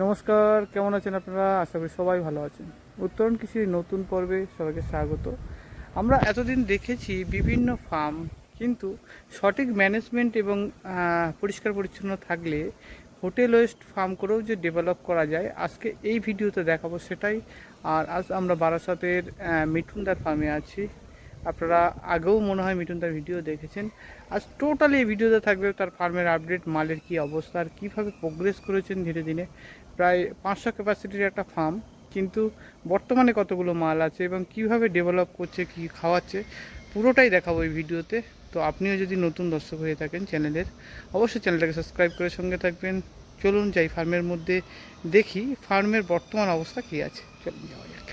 নমস্কার, কেমন আছেন আপনারা? আশা করি সবাই ভালো আছেন। উত্তরণ কৃষির নতুন পর্বে সবাইকে স্বাগত। আমরা এতদিন দেখেছি বিভিন্ন ফার্ম, কিন্তু সঠিক ম্যানেজমেন্ট এবং পরিষ্কার পরিচ্ছন্ন থাকলে হোটেল ওয়েস্ট ফার্ম করেও যে ডেভেলপ করা যায়, আজকে এই ভিডিওতে দেখাবো সেটাই। আর আজ আমরা বারাসাতের মিঠুনদার ফার্মে আছি। আপনারা আগেও মনে হয় মিঠুনদার ভিডিও দেখেছেন। আজ টোটালি এই ভিডিওতে থাকবে তার ফার্মের আপডেট, মালের কি অবস্থা, আর কীভাবে প্রোগ্রেস করেছেন ধীরে ধীরে। প্রায় পাঁচশো ক্যাপাসিটির একটা ফার্ম কিন্তু বর্তমানে কতগুলো মাল আছে এবং কীভাবে ডেভেলপ করছে, কি খাওয়াচ্ছে, পুরোটাই দেখাবো এই ভিডিওতে। তো আপনিও যদি নতুন দর্শক হয়ে থাকেন চ্যানেলের, অবশ্যই চ্যানেলটাকে সাবস্ক্রাইব করে সঙ্গে থাকবেন। চলুন যাই ফার্মের মধ্যে দেখি ফার্মের বর্তমান অবস্থা কী আছে। চলুন যাওয়া যাক।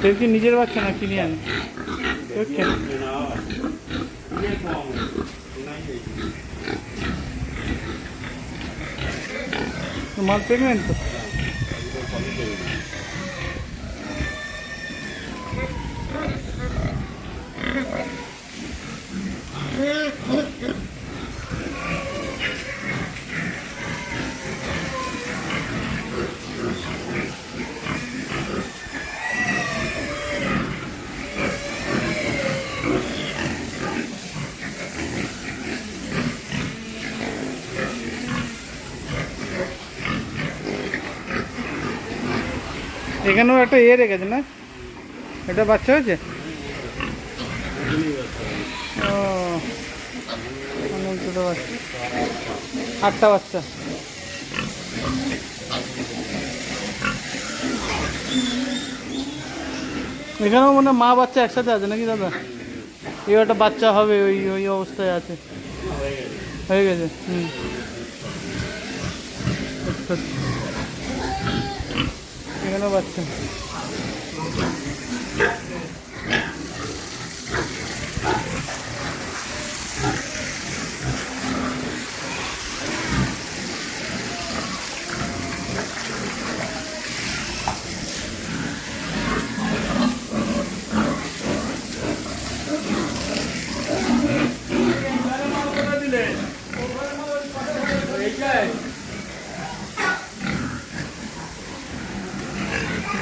কেউ কি নিজের বাচ্চা না কিনে আনে? কেউ কেন মাল প্রেগনেন্ট তো এখানেও একটা ইয়ে রেখেছে না? এটা বাচ্চা হয়েছে? ও ছোটো বাচ্চা। আটটা বাচ্চা। এখানেও মনে মা বাচ্চা একসাথে আছে নাকি দাদা? এই একটা বাচ্চা হবে, ওই ওই অবস্থায় আছে। হয়ে গেছে, হুম। এখানেও বাচ্চা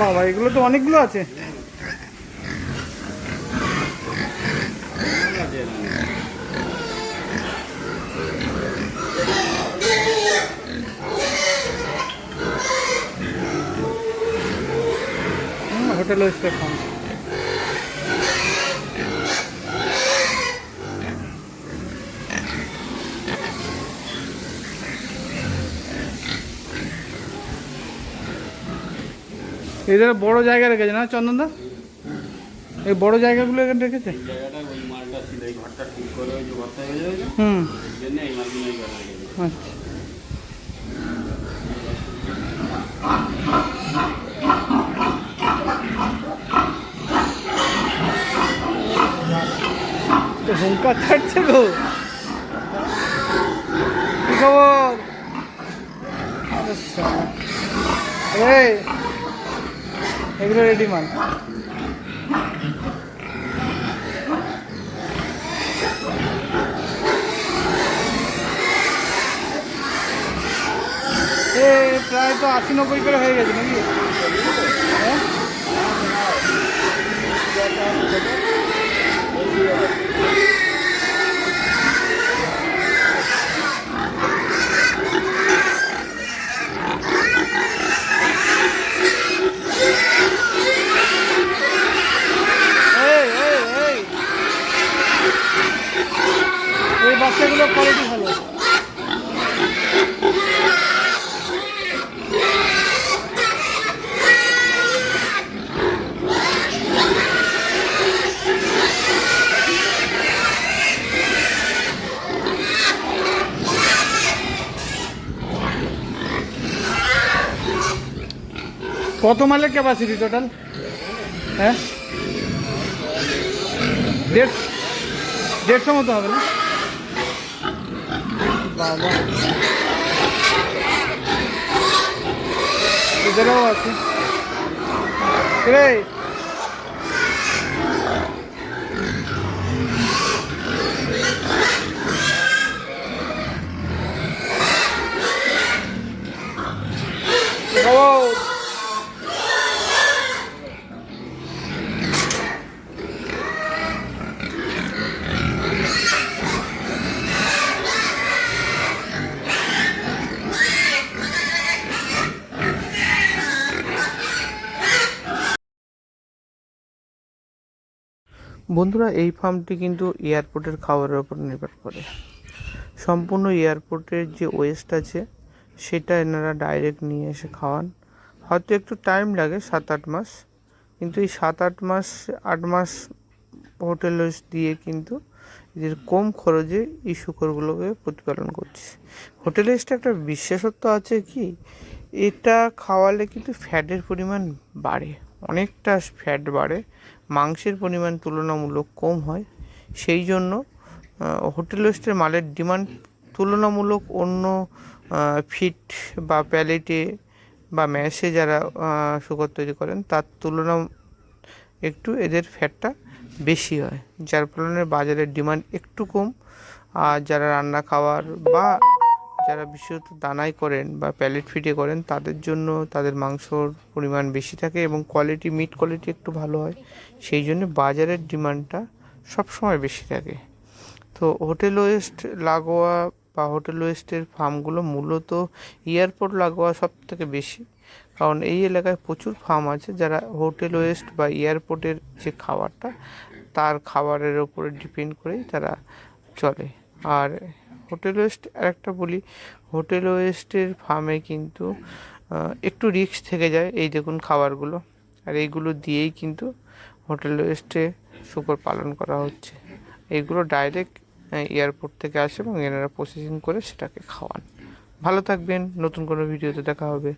বাবা এগুলো তো অনেকগুলো আছে। হোটেল ওয়েস্টে ফার্ম এদের বড় জায়গা রেখেছে না চন্দনদা এই বড় জায়গাগুলো এখানে রেখেছে? হুম। আচ্ছা। হুঙ্কার ছাড়ছে গো। কি খবর? আচ্ছা। এগুলো রেডি মাল। এ প্রায় তো আশি নব্বই করে হয়ে গেছে নাকি? হ্যাঁ? বাচ্চাগুলো কোয়ালিটি ভালো। কত মালের ক্যাপাসিটি টোটাল হ্যাঁ? দেড় দেড়শো মতো হবে না? Bala. Fizeram aqui. Três. Oh! বন্ধুরা, এই ফার্মটি কিন্তু এয়ারপোর্টের খাবারের ওপর নির্ভর করে। সম্পূর্ণ এয়ারপোর্টের যে ওয়েস্ট আছে, সেটা এনারা ডাইরেক্ট নিয়ে এসে খাওয়ান। হয়তো একটু টাইম লাগে সাত আট মাস। কিন্তু এই সাত আট মাস আট মাস হোটেল দিয়ে কিন্তু এদের কম খরচে এই শুকরগুলোকে প্রতিপালন করছে। হোটেল ওয়েস্টে একটা বিশেষত্ব আছে কি? এটা খাওয়ালে কিন্তু ফ্যাটের পরিমাণ বাড়ে। অনেকটা ফ্যাট বাড়ে। মাংসের পরিমাণ তুলনামূলক কম হয়। সেই জন্য হোটেল ওয়েস্টের মালের ডিমান্ড তুলনামূলক অন্য ফিট বা প্যালেটে বা ম্যাশে যারা শুকর তৈরি করেন, তার তুলনা একটু এদের ফ্যাটটা বেশি হয়, যার ফলে বাজারের ডিমান্ড একটু কম। আর যারা রান্না খাওয়ার বা যারা বিশেষত দানাই করেন বা প্যালেট ফিটে করেন, তাদের জন্য তাদের মাংসর পরিমাণ বেশি থাকে এবং কোয়ালিটি মিট কোয়ালিটি একটু ভালো হয়। সেই জন্য বাজারের ডিমান্ডটা সবসময় বেশি থাকে। তো হোটেল ওয়েস্ট লাগোয়া বা হোটেল ওয়েস্টের ফার্মগুলো মূলত এয়ারপোর্ট লাগোয়া সব থেকে বেশি। কারণ এই এলাকায় প্রচুর ফার্ম আছে যারা হোটেল ওয়েস্ট বা এয়ারপোর্টের যে খাবারটা, তার খাবারের ওপরে ডিপেন্ড করেই তারা চলে। আর হোটেল ওয়েস্ট, আর একটা বলি, হোটেল ওয়েস্টের ফার্মে কিন্তু একটু রিক্স থেকে যায় এই দেখুন খাবারগুলো। আর এইগুলো দিয়েই কিন্তু হোটেল ওয়েস্টে শুকর পালন করা হচ্ছে। এইগুলো ডাইরেক্ট এয়ারপোর্ট থেকে আসে এবং এনারা প্রসেসিং করে সেটাকে খাওয়ান। ভালো থাকবেন, নতুন কোনো ভিডিওতে দেখা হবে।